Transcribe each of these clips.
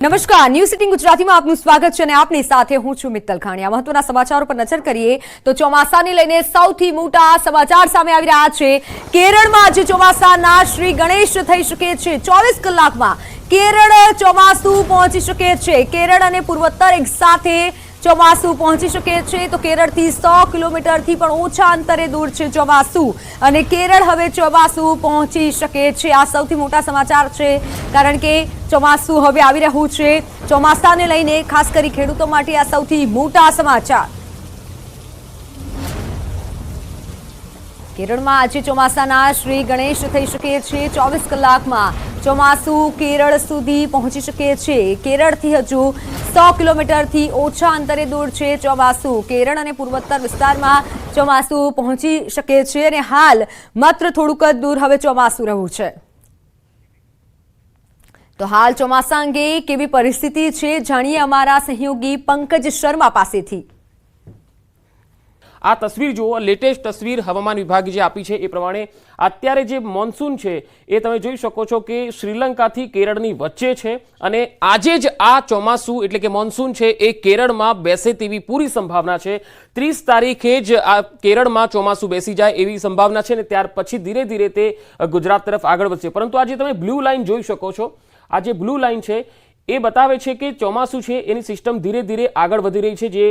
નમસ્કાર. News sitting ગુજરાતીમાં આપનું સ્વાગત છે અને આપની સાથે હું છું મિત્તલ ખાણીયા મહત્વના સમાચારો પર નજર કરીએ તો ચોમાસાને લઈને સૌથી મોટા સમાચાર સામે આવી રહ્યા છે. કેરળમાં આજે ચોમાસાના શ્રી ગણેશ થઈ શકે છે. ચોવીસ કલાકમાં કેરળ ચોમાસું પહોંચી શકે છે. કેરળ અને પૂર્વોત્તર એક સાથે ચોમાસું પહોંચી શકે છે તો કેરળથી સો કિલોમીટરથી પણ ઓછા અંતરે દૂર છે ચોમાસું. અને કેરળ હવે ચોમાસું પહોંચી શકે છે. આ સૌથી મોટા સમાચાર છે, કારણ કે ચોમાસું હવે આવી રહ્યું છે. ચોમાસાને લઈને ખાસ કરી ખેડૂતો માટે આ સૌથી મોટા સમાચાર. કેરળમાં આજે ચોમાસાના શ્રી ગણેશ થઈ શકે છે. ચોવીસ કલાકમાં ચોમાસું કેરળ સુધી પહોંચી શકે છે. કેરળથી હજુ સો કિલોમીટરથી ઓછા અંતરે દૂર છે ચોમાસું. કેરળ અને પૂર્વોત્તર વિસ્તારમાં ચોમાસું પહોંચી શકે છે અને હાલ માત્ર થોડુંક જ દૂર હવે ચોમાસું રહ્યું છે. તો હાલ ચોમાસા અંગે કેવી પરિસ્થિતિ છે જાણીએ અમારા સહયોગી પંકજ શર્મા પાસેથી. આ તસવીર જુઓ લેટેસ્ટ તસવીર હવામાન વિભાગે જે આપી છે એ પ્રમાણે અત્યારે જે મોન્સૂન છે એ તમે જોઈ શકો છો કે શ્રીલંકાથી કેરળની વચ્ચે છે અને આજે જ આ ચોમાસું એટલે કે મોન્સૂન છે એ કેરળમાં બેસે તેવી પૂરી સંભાવના છે. ત્રીસ તારીખે જ આ કેરળમાં ચોમાસું બેસી જાય એવી સંભાવના છે ને ત્યાર પછી ધીરે ધીરે તે ગુજરાત તરફ આગળ વધશે. પરંતુ આજે તમે બ્લુ લાઇન જોઈ શકો છો. આ જે બ્લુ લાઇન છે એ બતાવે છે કે ચોમાસું છે, એની સિસ્ટમ ધીરે ધીરે આગળ વધી રહી છે, જે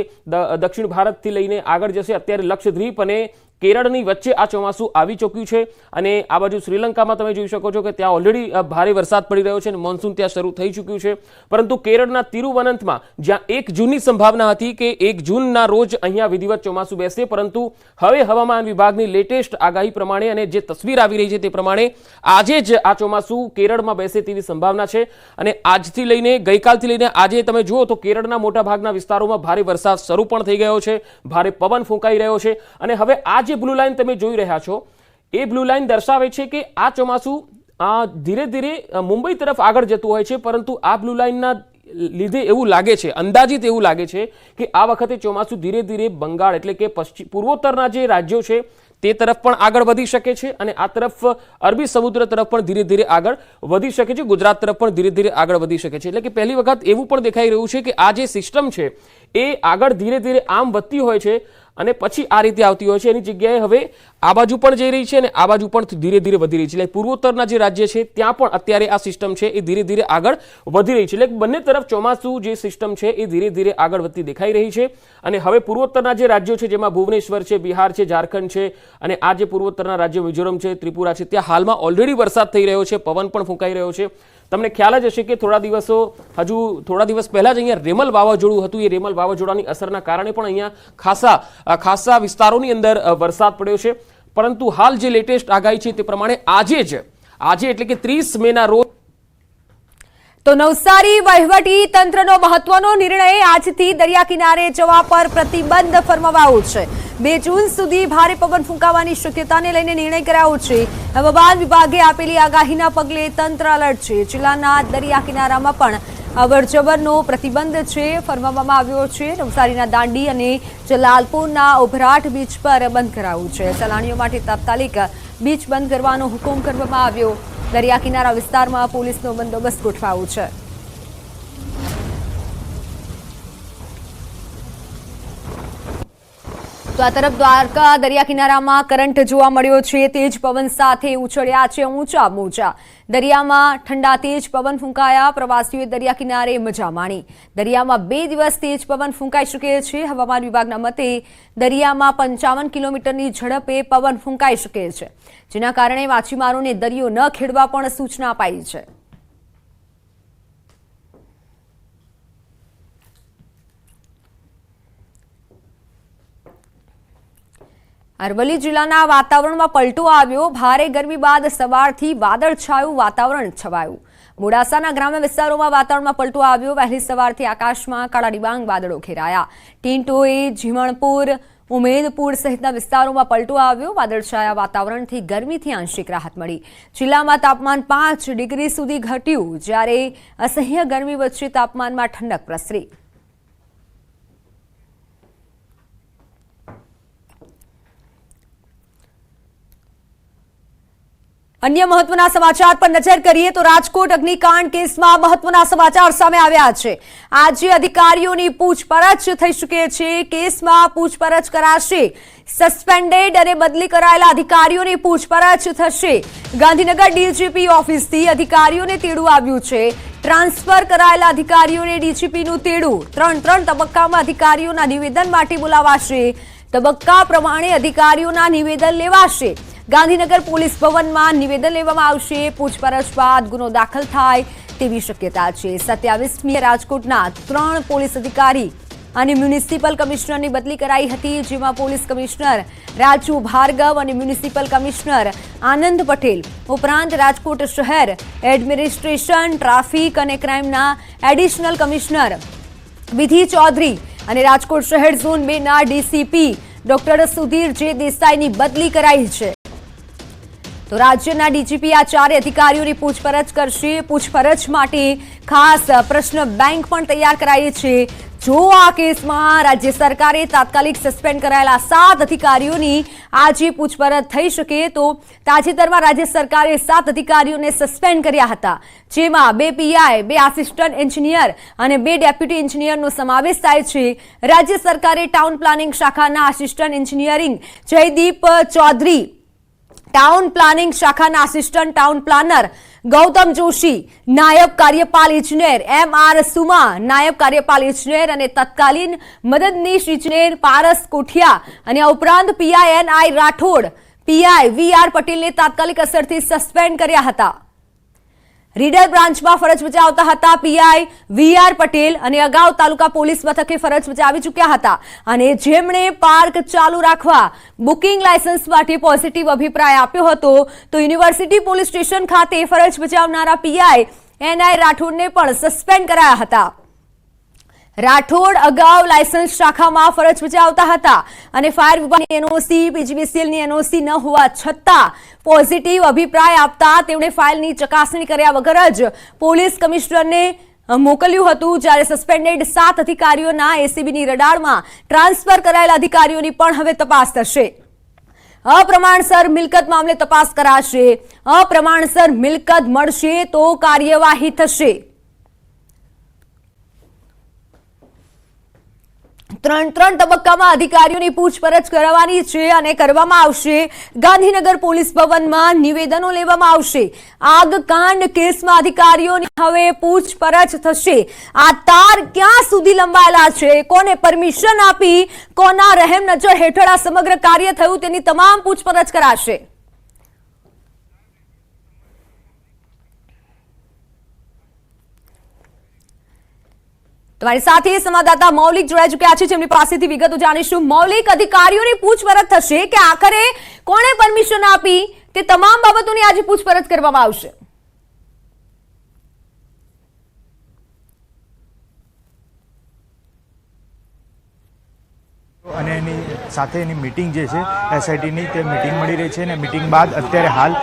દક્ષિણ ભારતથી લઈને આગળ જશે. અત્યારે લક્ષદ્વીપ અને કેરળની વચ્ચે આ ચોમાસું આવી ચૂક્યું છે અને આ બાજુ શ્રીલંકામાં તમે જોઈ શકો છો કે ત્યાં ઓલરેડી ભારે વરસાદ પડી રહ્યો છે અને મોન્સૂન ત્યાં શરૂ થઈ ચૂક્યું છે. પરંતુ કેરળના તિરુવનંતમાં જ્યાં એક જૂનની સંભાવના હતી કે એક જૂનના રોજ અહીંયા વિધિવત ચોમાસું બેસે પરંતુ હવે હવામાન વિભાગની લેટેસ્ટ આગાહી પ્રમાણે અને જે તસવીર આવી રહી છે તે પ્રમાણે આજે જ આ ચોમાસું કેરળમાં બેસે તેવી સંભાવના છે. અને આજથી લઈને, ગઈકાલથી લઈને આજે તમે જુઓ તો કેરળના મોટા ભાગના વિસ્તારોમાં ભારે વરસાદ શરૂ પણ થઈ ગયો છે, ભારે પવન ફૂંકાઈ રહ્યો છે અને હવે આ જે બ્લુ લાઇન તમે જોઈ રહ્યા છો, એ બ્લુ લાઇન દર્શાવે છે કે આ ચોમાસું ધીરે ધીરે મુંબઈ તરફ આગળ જતું હોય છે, પરંતુ આ બ્લુ લાઇનના લીધે એવું લાગે છે, અંદાજિત એવું લાગે છે કે આ વખતે ચોમાસું ધીરે ધીરે બંગાળ એટલે કે પશ્ચિમ પૂર્વોત્તરના જે રાજ્યો છે, તે તરફ પણ આગળ વધી શકે છે અને આ તરફ, અરબી સમુદ્ર તરફ પણ ધીરે ધીરે આગળ વધી શકે છે, ગુજરાત તરફ પણ ધીરે ધીરે આગળ વધી શકે છે. એટલે કે પહેલી વખત એવું પણ દેખાઈ રહ્યું છે કે આ જે સિસ્ટમ છે, એ આગળ ધીરે ધીરે આમ વધતી હોય છે અને પછી આ રીતે આવતી હોય છે. એની જગ્યાએ હવે આ બાજુ પણ જઈ રહી છે અને આ બાજુ પણ ધીરે ધીરે વધી રહી છે. એટલે પૂર્વોત્તરના જે રાજ્ય છે, ત્યાં પણ અત્યારે આ સિસ્ટમ છે એ ધીરે ધીરે આગળ વધી રહી છે. એટલે બંને તરફ ચોમાસું જે સિસ્ટમ છે એ ધીરે ધીરે આગળ વધતી દેખાઈ રહી છે. અને હવે પૂર્વોત્તરના જે રાજ્યો છે, જેમાં ભુવનેશ્વર છે, બિહાર છે, ઝારખંડ છે અને આ જે પૂર્વોત્તરના રાજ્યો મિઝોરમ છે, ત્રિપુરા છે, ત્યાં હાલમાં ઓલરેડી વરસાદ થઈ રહ્યો છે, પવન પણ ફૂંકાઈ રહ્યો છે. તમને ખ્યાલ જ હશે કે થોડા દિવસો, હજુ થોડા દિવસ પહેલાં જ અહીંયા રેમલ વાવાઝોડું હતું. એ રેમલ વાવાઝોડાની અસરના કારણે પણ અહીંયા ખાસા ખાસા વિસ્તારોની અંદર વરસાદ પડ્યો છે. પરંતુ હાલ જે લેટેસ્ટ આગાહી છે તે પ્રમાણે આજે જ, આજે એટલે કે ત્રીસ મેના રોજ તો નવસારી વહીવટી તંત્રનો મહત્વનો નિર્ણય આજથી દરિયા કિનારે જવા પર પ્રતિબંધ ફરમાવાયો છે. બે જૂન સુધી ભારે પવન ફૂંકાવાની શક્યતાને લઈને નિર્ણય કરાયો છે. હવામાન વિભાગે આપેલી આગાહીના પગલે તંત્ર અલર્ટ છે. જિલ્લાના દરિયા કિનારામાં પણ અવરજવરનો પ્રતિબંધ છે. ફરમાવવામાં આવ્યો છે, નવસારીના દાંડી અને જલાલપુરના ઉભરાટ બીચ પર બંધ કરાયું છે. સલાણીઓ માટે તાત્કાલિક બીચ બંધ કરવાનો હુકમ કરવામાં આવ્યો. દરિયા કિનારા વિસ્તારમાં પોલીસનો બંદોબસ્ત ગોઠવાયો છે. તો આ તરફ દ્વારકા દરિયા કિનારામાં કરંટ જોવા મળ્યો છે. તેજ પવન સાથે ઉછળ્યા છે ઊંચા મોજા. દરિયામાં ઠંડા તેજ પવન ફૂંકાયા. પ્રવાસીઓએ દરિયા કિનારે મજા માણી. દરિયામાં બે દિવસ તેજ પવન ફૂંકાઈ શકે છે. હવામાન વિભાગના મતે દરિયામાં પંચાવન કિલોમીટરની ઝડપે પવન ફૂંકાઈ શકે છે, જેના કારણે માછીમારોને દરિયો ન ખેડવા પણ સૂચના અપાઈ છે. અરવલ્લી જિલ્લાના વાતાવરણમાં પલટો આવ્યો. ભારે ગરમી બાદ સવારથી વાદળછાયું વાતાવરણ છવાયું. મોડાસાના ગ્રામ્ય વિસ્તારોમાં વાતાવરણમાં પલટો આવ્યો. વહેલી સવારથી આકાશમાં કાળા ડિબાંગ વાદળો ઘેરાયા. ટીંટોએ ઝીમણપુર ઉમેદપુર સહિતના વિસ્તારોમાં પલટો આવ્યો. વાદળછાયા વાતાવરણથી ગરમીથી આંશિક રાહત મળી. જિલ્લામાં તાપમાન પાંચ ડિગ્રી સુધી ઘટ્યું, જ્યારે અસહ્ય ગરમી વચ્ચે તાપમાનમાં ઠંડક પ્રસરી. અન્ય મહત્વના સમાચાર પર નજર કરીએ તો રાજકોટ અગ્નિકાંડ કેસમાં મહત્વના સમાચાર સામે આવ્યા છે. આજે અધિકારીઓની પૂછપરછ થઈ શકે છે. કેસમાં પૂછપરછ કરાશે. સસ્પેન્ડેડ અને બદલી કરાયેલા અધિકારીઓની પૂછપરછ થશે. ગાંધીનગર ડીજીપી ઓફિસથી અધિકારીઓને તેડું આવ્યું છે. ટ્રાન્સફર કરાયેલા અધિકારીઓને ડીજીપીનું તેડું. ત્રણ ત્રણ તબક્કામાં અધિકારીઓના નિવેદન માટે બોલાવાશે. તબક્કા પ્રમાણે અધિકારીઓના નિવેદન લેવાશે. ગાંધીનગર પોલીસ ભવનમાં નિવેદન લેવામાં આવશે. પૂછપરછ બાદ ગુનો દાખલ થાય તેવી શક્યતા છે. સત્યાવીસમી રાજકોટના ત્રણ પોલીસ અધિકારી અને મ્યુનિસિપલ કમિશનરની બદલી કરાઈ હતી, જેમાં પોલીસ કમિશનર રાજુ ભાર્ગવ અને મ્યુનિસિપલ કમિશનર આનંદ પટેલ. ઉપરાંત રાજકોટ શહેર એડમિનિસ્ટ્રેશન, ટ્રાફિક અને ક્રાઇમના એડિશનલ કમિશનર વિધિ ચૌધરી અને રાજકોટ શહેર ઝોન બેના ડીસીપી ડોક્ટર સુધીર જે દેસાઈની બદલી કરાઈ છે. તો રાજ્યના ડીજીપી આ ચારે અધિકારીઓની પૂછપરછ કરશે. પૂછપરછ માટે ખાસ પ્રશ્ન બેંક પણ તૈયાર કરાઈ છે. જો આ કેસમાં રાજ્ય સરકારે તાત્કાલિક સસ્પેન્ડ કરાયેલા સાત અધિકારીઓની આજે પૂછપરછ થઈ શકે, તો તાજેતરમાં રાજ્ય સરકારે સાત અધિકારીઓને સસ્પેન્ડ કર્યા હતા. જેમાં બે પીઆઈ, બે આસિસ્ટન્ટ એન્જિનિયર અને બે ડેપ્યુટી એન્જિનિયરનો સમાવેશ થાય છે. રાજ્ય સરકારે ટાઉન પ્લાનિંગ શાખાના assistant engineering Jaydeep Chaudhary town planning શાખાના assistant town planner Gautam Joshi નાયબ કાર્યપાલ ઇજનેર એમ આર સુમા નાયબ કાર્યપાલ ઇજનેર અને તત્કાલીન મદદનીશ ઇજનેર પારસ કોઠિયા અને આ ઉપરાંત PI Rathod PI V R પટેલને તાત્કાલિક અસરથી સસ્પેન્ડ કર્યા હતા. રીડર બ્રાન્ચમાં ફરજ બજાવતા હતા પીઆઈ વી આર પટેલ અને અગાઉ તાલુકા પોલીસ મથકે ફરજ બજાવી ચૂક્યા હતા. અને જેમણે પાર્ક ચાલુ રાખવા બુકિંગ લાયસન્સ માટે પોઝિટિવ અભિપ્રાય આપ્યો હતો, તો યુનિવર્સિટી પોલીસ સ્ટેશન ખાતે ફરજ બજાવનારા પીઆઈ એનઆઈ રાઠોડને પણ સસ્પેન્ડ કરાયા હતા. રાઠોડ અગાઉ લાયસન્સ શાખામાં ફરજ બજાવતા હતા અને ફાયર વિભાગની એનઓસી પીજીવીસીએલની એનઓસી ન હોવા છતાં પોઝિટિવ અભિપ્રાય આપતા તેમણે ફાઇલની ચકાસણી કર્યા વગર જ પોલીસ કમિશનરને મોકલ્યું હતું. જ્યારે સસ્પેન્ડેડ સાત અધિકારીઓના એસીબીની રડારમાં ટ્રાન્સફર કરાયેલા અધિકારીઓની પણ હવે તપાસ થશે. અપ્રમાણસર મિલકત મામલે તપાસ કરાશે. અપ્રમાણસર મિલકત મળશે તો કાર્યવાહી થશે. ત્રણ ત્રણ તબક્કામાં અધિકારીઓની પૂછપરછ કરવાની છે અને કરવામાં આવશે. ગાંધીનગર પોલીસ ભવનમાં નિવેદનો લેવામાં આવશે. આગકાંડ કેસમાં અધિકારીઓની હવે પૂછપરછ થશે. આ તાર ક્યાં સુધી લંબાયેલા છે? કોને પરમિશન આપી? કોના રહેમ નજર હેઠળ આ સમગ્ર કાર્ય થયું? તેની તમામ પૂછપરછ કરાશે. તમારી સાથે સંવાદદાતા મૌલિક જોડાઈ ચુક્યા છે. જેમની પાસેથી વિગતો જાણીશું. મૌલિક, અધિકારીઓની પૂછપરછ થશે કે આખરે કોણે પરમિશન આપી? તે તમામ બાબતોની આજે પૂછપરછ કરવામાં આવશે. અને એની સાથે એની મિટિંગ જે છે એસઆઈટીની તે મિટિંગ મળી રહી છે અને મિટિંગ બાદ અત્યારે હાલ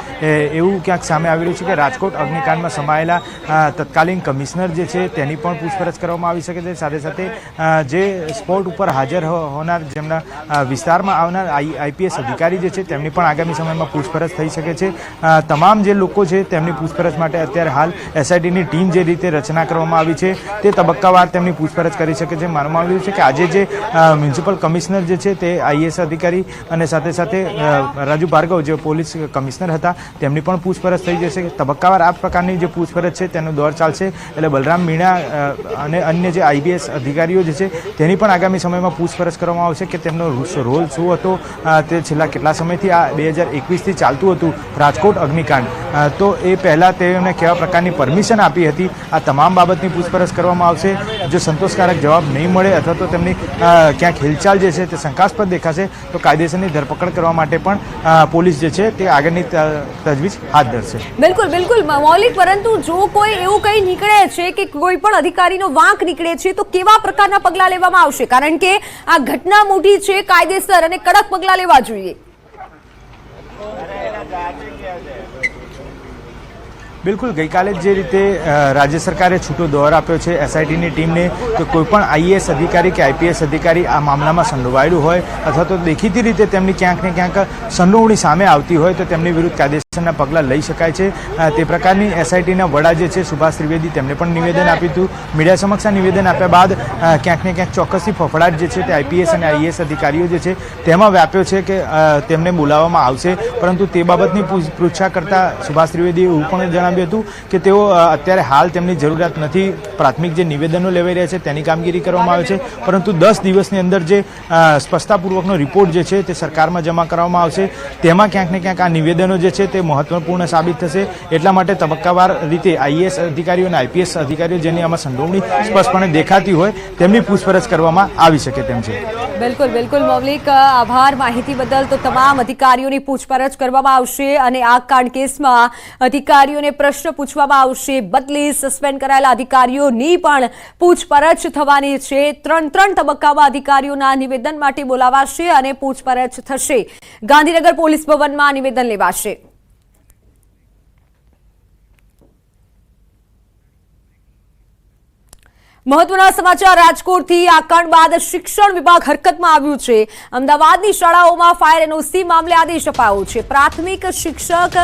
એવું ક્યાંક સામે આવી રહ્યું છે કે રાજકોટ અગ્નિકાંડમાં સમાયેલા તત્કાલીન કમિશનર જે છે, તેની પણ પૂછપરછ કરવામાં આવી શકે છે. સાથે સાથે જે સ્પોટ ઉપર હાજર હોનાર જેમના વિસ્તારમાં આવનાર આઈ આઈપીએસ અધિકારી જે છે, તેમની પણ આગામી સમયમાં પૂછપરછ થઈ શકે છે. તમામ જે લોકો છે, તેમની પૂછપરછ માટે અત્યારે હાલ એસઆઈટીની ટીમ જે રીતે રચના કરવામાં આવી છે, તે તબક્કાવાર તેમની પૂછપરછ કરી શકે છે. માનવામાં આવ્યું છે કે આજે જે મ્યુનિસિપલ કમિશનર જે છે તે આઈએસ અધિકારી અને સાથે સાથે રાજુ ભાર્ગવ જે પોલીસ કમિશનર હતા, તેમની પણ પૂછપરછ થઈ જશે. તબક્કાવાર આ પ્રકારની જે પૂછપરછ છે તેનો દોર ચાલશે. એટલે બલરામ મીણા અને અન્ય જે આઈબીએસ અધિકારીઓ જે છે, તેની પણ આગામી સમયમાં પૂછપરછ કરવામાં આવશે કે તેમનો રોલ શું હતો? તે છેલ્લા કેટલા સમયથી આ બે હજાર એકવીસથી ચાલતું હતું, રાજકોટ અગ્નિકાંડ. તો એ પહેલાં તેમને કેવા પ્રકારની પરમિશન આપી હતી? આ તમામ બાબતની પૂછપરછ કરવામાં આવશે. જો સંતોષકારક જવાબ નહીં મળે અથવા તો તેમની ક્યાંક હિલચાલ જે છે તે શંકાસ્પદ દેખાશે, તો કાયદેસરની ધરપકડ કરવા માટે પણ પોલીસ જે છે, તે આગળની તજવીજ હાથ ધરશે. બિલકુલ બિલકુલ મૌલિક, પરંતુ જો કોઈ એવું કંઈ નીકળે છે કે કોઈ પણ અધિકારીનો વાંક નીકળે છે, તો કેવા પ્રકારના પગલાં લેવામાં આવશે? કારણ કે આ ઘટના મોટી છે, કાયદેસર અને કડક પગલાં લેવા જોઈએ. બિલકુલ, ગઈકાલે જે રીતે રાજ્ય સરકારે છૂટો દોર આપ્યો છે એસઆઈટીની ટીમને કે કોઈપણ આઈએએસ અધિકારી કે આઈપીએસ અધિકારી આ મામલામાં સંડોવાયેલું હોય અથવા તો દેખીતી રીતે તેમની ક્યાંક ને ક્યાંક સંડોવણી સામે આવતી હોય તો તેમની વિરુદ્ધ કાયદેસરના પગલાં લઈ શકાય છે. તે પ્રકારની એસઆઈટીના વડા જે છે, સુભાષ ત્રિવેદી, તેમને પણ નિવેદન આપ્યું હતું. મીડિયા સમક્ષ નિવેદન આપ્યા બાદ ક્યાંક ને ક્યાંક ચોક્કસથી ફફડાટ જે છે તે આઈપીએસ અને આઈએએસ અધિકારીઓ જે છે, તેમાં વ્યાપ્યો છે કે તેમને બોલાવવામાં આવશે. પરંતુ તે બાબતની પૂછા કરતા સુભાષ ત્રિવેદીએ એવું પણ જણાવ્યું હતું કે તેઓ અત્યારે હાલ તેમની જરૂરિયાત નથી પ્રાથમિક જે નિવેદનો લેવાઈ રહ્યા છે તેની કામગીરી કરવામાં આવે છે. પરંતુ દસ દિવસની અંદર જે સ્પષ્ટતાપૂર્વકનો રિપોર્ટ જે છે તે સરકારમાં જમા કરવામાં આવશે. તેમાં ક્યાંક ને ક્યાંક આ નિવેદનો જે છે તે મહત્વપૂર્ણ સાબિત થશે. એટલા માટે તબક્કાવાર રીતે આઈએએસ અધિકારીઓ અને આઈપીએસ અધિકારીઓ જેની આમાં સંડોવણી સ્પષ્ટપણે દેખાતી હોય, તેમની પૂછપરછ કરવામાં આવી શકે તેમ છે. બિલકુલ બિલકુલ, મૌલિક આભાર માહિતી બદલ તો તમામ અધિકારીઓની પૂછપરછ કરવામાં આવશે અને આ કાંડ કેસમાં અધિકારીઓને પ્રશ્ન પૂછવામાં આવશે. બદલી સસ્પેન્ડ કરાયેલા અધિકારીઓની પણ પૂછપરછ થવાની છે. ત્રણ ત્રણ તબક્કામાં અધિકારીઓના નિવેદન માટે બોલાવાશે અને પૂછપરછ થશે. ગાંધીનગર પોલીસ ભવનમાં નિવેદન લેવાશે. મહત્વના સમાચાર, રાજકોટથી આ કાંડ બાદ શિક્ષણ વિભાગ હરકતમાં આવ્યું છે. અમદાવાદની શાળાઓમાં ફાયર એનઓસી મામલે આદેશ અપાયો છે. પ્રાથમિક શિક્ષક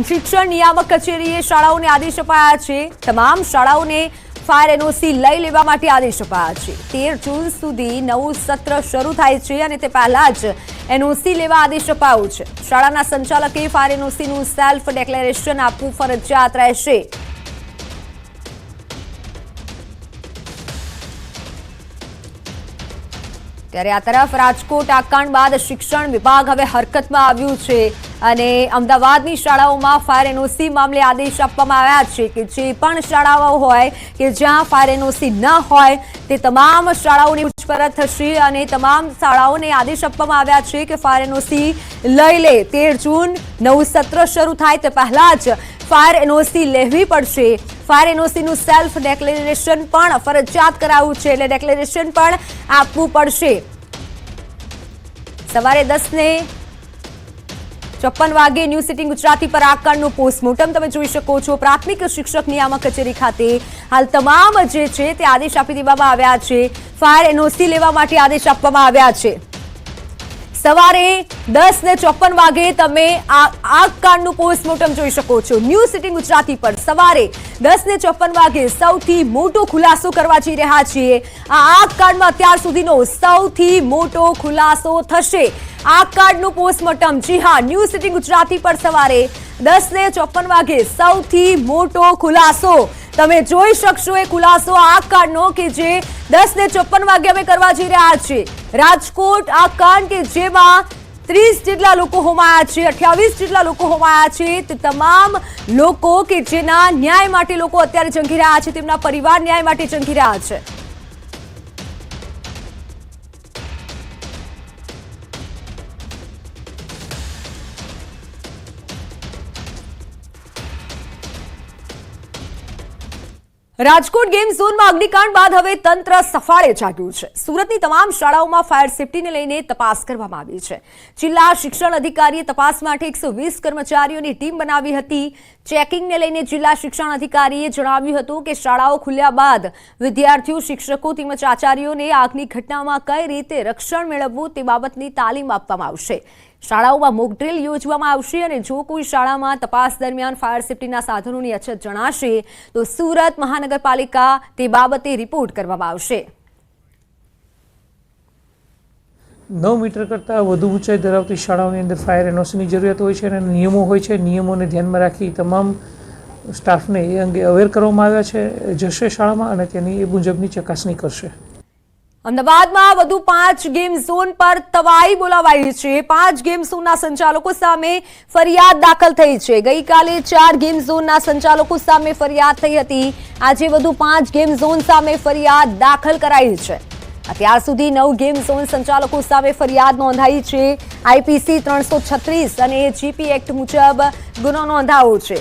શિક્ષણ નિયામક કચેરીએ શાળાઓને આદેશ અપાયા છે. તમામ શાળાઓને ફાયર એનઓસી લઈ લેવા માટે આદેશ અપાયા છે. તેર જૂન સુધી નવું સત્ર શરૂ થાય છે અને તે પહેલા જ એનઓસી લેવા આદેશ અપાયો છે. શાળાના સંચાલકે ફાયર એનઓસીનું સેલ્ફ ડેક્લેરેશન આપવું ફરજિયાત રહેશે. ત્યારે આ તરફ રાજકોટ આકાંડ બાદ શિક્ષણ વિભાગ હવે હરકતમાં આવ્યું છે. અને અમદાવાદની શાળાઓમાં ફાયર એનઓસી મામલે આદેશ આપવામાં આવ્યા છે કે જે પણ શાળાઓ હોય કે જ્યાં ફાયર એનઓસી ન હોય, તે તમામ શાળાઓની પૂછપરછ થશે અને તમામ શાળાઓને આદેશ આપવામાં આવ્યા છે કે ફાયર એનઓસી લઈ લે. તેર જૂન નવું સત્ર શરૂ થાય તે પહેલાં જ ફાયર એનઓસી લેવી પડશે. ફાયર એનઓસીનું સેલ્ફ ડેક્લેરેશન પણ ફરજિયાત કરાવવું છે એટલે ડેક્લેરેશન પણ આપવું પડશે. સવારે દસ ચોપન વાગે ન્યૂઝ સિટી ગુજરાતી પર આકારનું પોસ્ટમોર્ટમ તમે જોઈ શકો છો. પ્રાથમિક શિક્ષક નિયામક કચેરી ખાતે હાલ તમામ જે છે તે આદેશ આપી દેવામાં આવ્યા છે. ફાયર એનઓસી લેવા માટે આદેશ આપવામાં આવ્યા છે. સવારે દસ ને ચોપન વાગે તમે આ આગ કાંડનું પોસ્ટમોર્ટમ જોઈ શકો છો. ન્યૂઝ સિટી ગુજરાતી પર સવારે દસ ને ચોપન વાગે સૌથી મોટો ખુલાસો કરવા જઈ રહ્યા છીએ. આ આગ કાંડમાં અત્યાર સુધીનો સૌથી મોટો ખુલાસો થશે. આગ કાર્ડનું પોસ્ટમોર્ટમ. જી હા ન્યૂઝ સિટી ગુજરાતી પર સવારે દસ ને ચોપન વાગે સૌથી મોટો ખુલાસો. તમે જોઈ શકશો એ ખુલાસો આ કાર્ડનો કે જે દસ ને ચોપન વાગે અમે કરવા જઈ રહ્યા છીએ. રાજકોટ, આ કાંડ કે જેમાં ત્રીસ જેટલા લોકો હોમાયા છે, અઠ્યાવીસ જેટલા લોકો હોમાયા છે, તે તમામ લોકો કે જેના ન્યાય માટે લોકો અત્યારે ઝંખી રહ્યા છે, તેમના પરિવાર ન્યાય માટે ઝંખી રહ્યા છે. રાજકોટ ગેમ ઝોનમાં અગ્નિકાંડ બાદ હવે તંત્ર સફાળે જાગ્યું છે. સુરતની તમામ શાળાઓમાં ફાયર સેફટીને લઈને તપાસ કરવામાં આવી છે. જિલ્લા શિક્ષણ અધિકારીએ તપાસ માટે એકસો કર્મચારીઓની ટીમ બનાવી હતી. ચેકિંગને લઈને જિલ્લા શિક્ષણ અધિકારીએ જણાવ્યું હતું કે શાળાઓ ખુલ્યા બાદ વિદ્યાર્થીઓ, શિક્ષકો તેમજ આચાર્યોને આગની ઘટનામાં કઈ રીતે રક્ષણ મેળવવું તે બાબતની તાલીમ આપવામાં આવશે. શાળાઓમાં મોક ડ્રીલ યોજવામાં આવશે અને જો કોઈ શાળામાં તપાસ દરમિયાન ફાયર સેફટીના સાધનોની અછત જણાશે, તો સુરત મહાનગરપાલિકા તે બાબતે રિપોર્ટ કરવામાં આવશે. નવ મીટર કરતાં વધુ ઊંચાઈ ધરાવતી શાળાઓની અંદર ફાયર એનઓસીની જરૂરિયાત હોય છે અને નિયમો હોય છે. નિયમોને ધ્યાનમાં રાખી તમામ સ્ટાફને એ અંગે અવેર કરવામાં આવ્યા છે, જશે શાળામાં અને તેની એ મુજબની ચકાસણી કરશે. અમદાવાદમાં વધુ પાંચ ગેમ ઝોન પર તવાઈ બોલાવાઈ છે. પાંચ ગેમ ઝોનના સંચાલકો સામે ફરિયાદ દાખલ થઈ છે. ગઈકાલે ચાર ગેમ ઝોનના સંચાલકો સામે ફરિયાદ થઈ હતી. આજે વધુ પાંચ ગેમ ઝોન સામે ફરિયાદ દાખલ કરાઈ છે. અત્યાર સુધી નવ ગેમ ઝોન સંચાલકો સામે ફરિયાદ નોંધાઈ છે. આઈપીસી ત્રણસો અને જીપી એક્ટ મુજબ ગુનો નોંધાવો છે.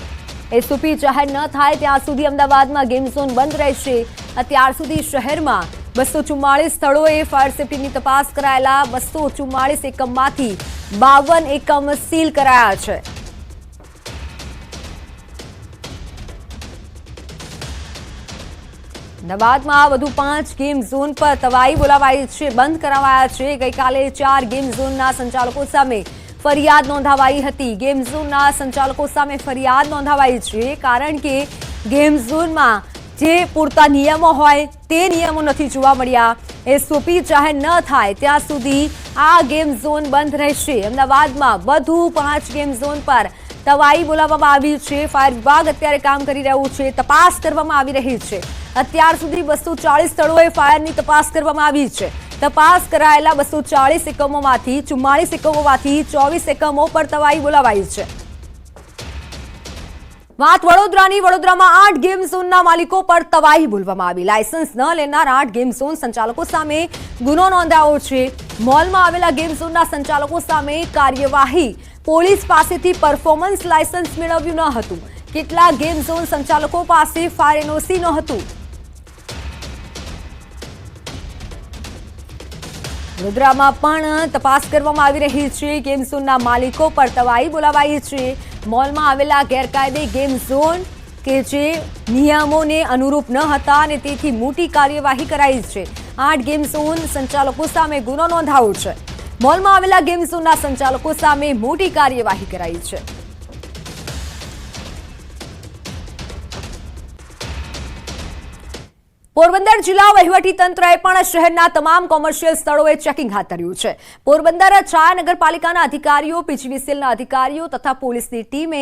એસઓપી જાહેર ન થાય ત્યાં સુધી અમદાવાદમાં ગેમ ઝોન બંધ રહેશે. અત્યાર સુધી શહેરમાં બસો ચુમ્માળીસ સ્થળોએ ફાયર સેફટીની તપાસ કરાયેલા બસો ચુમ્માળીસ એકમમાંથી બાવન એકમ સીલ કરાયા છે. અમદાવાદમાં વધુ પાંચ ગેમ ઝોન પર તવાઈ બોલાવાઈ છે, બંધ કરાવાયા છે. ગઈકાલે ચાર ગેમ ઝોનના સંચાલકો સામે ફરિયાદ નોંધાવાઈ હતી. ગેમ ઝોનના સંચાલકો સામે ફરિયાદ નોંધાવાઈ છે, કારણ કે ગેમ ઝોનમાં જે પૂરતા નિયમો હોય તે નિયમો નથી જોવા મળ્યા. એસઓપી જાહેર ન થાય ત્યાં સુધી આ ગેમ ઝોન બંધ રહેશે. અમદાવાદમાં વધુ પાંચ ગેમ ઝોન પર તવાઈ બોલાવવામાં આવી છે. ફાયર વિભાગ અત્યારે કામ કરી રહ્યું છે. તપાસ કરવામાં આવી રહી છે. અત્યાર સુધી બસો ચાળીસ સ્થળોએ ફાયરની તપાસ કરવામાં આવી છે. તપાસ કરાયેલા બસો ચાળીસ એકમોમાંથી, ચુમ્માળીસ એકમોમાંથી ચોવીસ એકમો પર તવાઈ બોલાવાઈ છે. વાત વડોદરાની. વડોદરામાં આઠ ગેમ ઝોનના માલિકો પર તવાહી બોલવામાં આવી. લાયસન્સ ન લેનાર આઠ ગેમ ઝોન સંચાલકો સામે ગુનો નોંધાયો છે. મોલમાં આવેલા ગેમ ઝોનના સંચાલકો સામે કાર્યવાહી. પોલીસ પાસેથી પરફોર્મન્સ લાયસન્સ મેળવ્યું ન હતું. કેટલાક ગેમ ઝોન સંચાલકો પાસે ફાયર એનઓસી ન હતું? વડોદરામાં પણ તપાસ કરવામાં આવી રહી છે. ગેમ ઝોનના માલિકો પર તવાહી બોલાવાઈ છે. મોલમાં આવેલા ગેરકાયદે ગેમ ઝોન કે જે નિયમોને અનુરૂપ ન હતા અને તેથી મોટી કાર્યવાહી કરાઈ છે. આઠ ગેમ ઝોન સંચાલકો સામે ગુનો નોંધાયો છે. મોલમાં આવેલા ગેમ ઝોનના સંચાલકો સામે મોટી કાર્યવાહી કરાઈ છે. પોરબંદર જિલ્લા વહીવટી તંત્રએ પણ શહેરના તમામ કોમર્શિયલ સ્થળોએ ચેકિંગ હાથ ધર્યું છે. પોરબંદર છાયા નગરપાલિકાના અધિકારીઓ, પીજીવીસીએલના અધિકારીઓ તથા પોલીસની ટીમે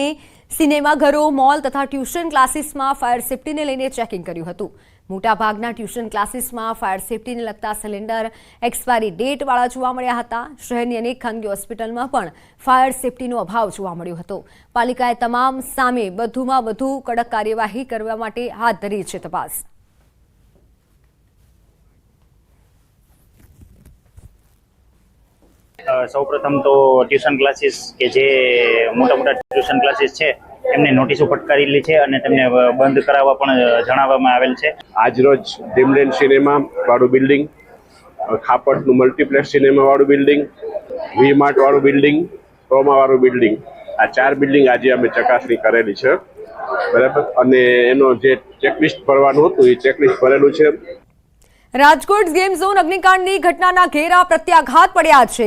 સિનેમાઘરો મોલ તથા ટ્યુશન ક્લાસીસમાં ફાયર સેફટીને લઈને ચેકિંગ કર્યું હતું. મોટાભાગના ટ્યુશન ક્લાસીસમાં ફાયર સેફટીને લગતા સિલિન્ડર એક્સપાયરી ડેટવાળા જોવા મળ્યા હતા. શહેરની અનેક ખાનગી હોસ્પિટલમાં પણ ફાયર સેફટીનો અભાવ જોવા મળ્યો હતો. પાલિકાએ તમામ સામે વધુમાં વધુ કડક કાર્યવાહી કરવા માટે હાથ ધરી છે તપાસ. સૌપ્રથમ તો ટ્યુશન ક્લાસીસ કે જે મોટા મોટા ટ્યુશન ક્લાસીસ છે, એમને નોટિસો ફટકારેલી છે અને તેમને બંધ કરાવવા પણ જણાવવામાં આવેલ છે. આજરોજ ડ્રીમલેન્ડ સિનેમા વાળું બિલ્ડિંગ ખાપટનું મલ્ટીપ્લેક્સ સિનેમા વાળું બિલ્ડિંગ વી માર્ટ વાળું બિલ્ડિંગ ક્રોમા વાળું બિલ્ડિંગ, આ ચાર બિલ્ડિંગ આજે અમે ચકાસણી કરેલી છે. બરાબર? અને એનો જે ચેકલિસ્ટ ભરવાનું હતું, એ ચેકલિસ્ટ ભરેલું છે. રાજકોટ ગેમ ઝોન અગ્નિકાંડની ઘટનાના ઘેરા પ્રત્યાઘાત પડ્યા છે.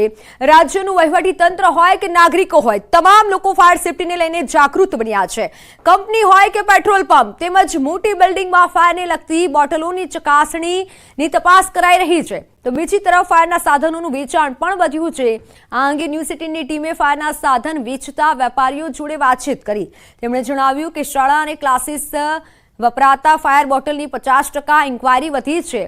રાજ્યનું વહીવટી તંત્ર હોય કે નાગરિકો હોય, તમામ લોકો ફાયર સેફટીને લઈને જાગૃત બન્યા છે. કંપની હોય કે પેટ્રોલ પંપ, તેમજ મોટી બિલ્ડિંગમાં ફાયરને લગતી બોટલોની ચકાસણીની તપાસ કરાઈ રહી છે. તો બીજી તરફ ફાયરના સાધનોનું વેચાણ પણ વધ્યું છે. આ અંગે ન્યૂ સિટીની ટીમે ફાયરના સાધન વેચતા વેપારીઓ જોડે વાતચીત કરી. તેમણે જણાવ્યું કે શાળા અને ક્લાસીસ વપરાતા ફાયર બોટલની પચાસ ટકા ઇન્ક્વાયરી વધી છે.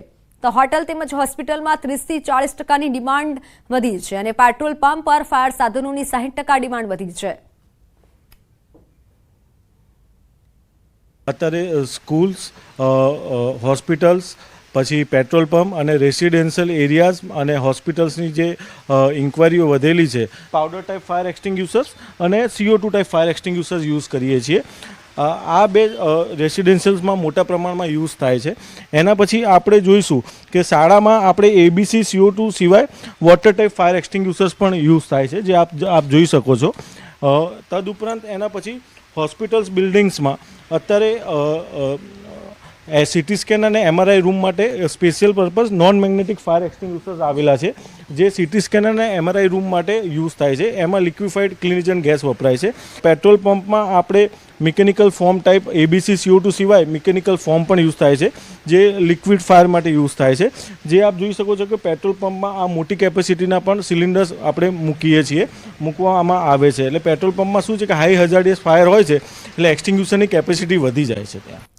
તો હોટલ તેમજ હોસ્પિટલમાં ત્રીસથી ચાળીસ ટકાની ડિમાન્ડ વધી છે અને પેટ્રોલ પંપ પર ફાયર સાધનોની સાહીઠ ટકા ડિમાન્ડ વધી છે. અત્યારે સ્કૂલ્સ હોસ્પિટલ્સ પછી પેટ્રોલ પંપ અને રેસિડેન્શિયલ એરિયાઝ અને હોસ્પિટલ્સની જે ઇન્ક્વાયરીઓ વધેલી છે પાવડર ટાઈપ ફાયર એક્સટિંગ્યુશર્સ અને CO two type fire extinguishers use કરીએ છીએ. આ બે રેસિડેન્શિયલ્સમાં મોટા પ્રમાણમાં યુઝ થાય છે. એના પછી આપણે જોઈશું કે શાળામાં આપણે એબીસી સીઓ ટુ સિવાય વોટર ટાઈપ ફાયર એક્સટિંગ્યુશર્સ પણ યુઝ થાય છે, જે આપ આપ જોઈ શકો છો. તદુપરાંત એના પછી હોસ્પિટલ્સ બિલ્ડિંગ્સમાં અત્યારે અ, સિટી સ્કેન અને એમઆરઆઈ રૂમ માટે special purpose non magnetic fire extinguishers આવેલા છે જે સિટી સ્કેન અને એમઆરઆઈ રૂમ માટે યુઝ થાય છે. એમાં લિક્વિફાઈડ ક્લિનિજન ગેસ વપરાય છે. પેટ્રોલ પંપમાં આપણે mechanical foam type ABC CO two સિવાય મિકેનિકલ ફોર્મ પણ યુઝ થાય છે જે લિક્વિડ ફાયર માટે યુઝ થાય છે. જે આપ જોઈ શકો છો કે પેટ્રોલ પંપમાં આ મોટી કેપેસિટીના પણ સિલિન્ડર્સ આપણે મૂકીએ છીએ મૂકવામાં આવે છે. એટલે પેટ્રોલ પંપમાં શું છે કે હાઈ હજાર્ડિયસ ફાયર હોય છે એટલે એક્સટિંગ્યુશનની કેપેસિટી વધી જાય છે ત્યાં.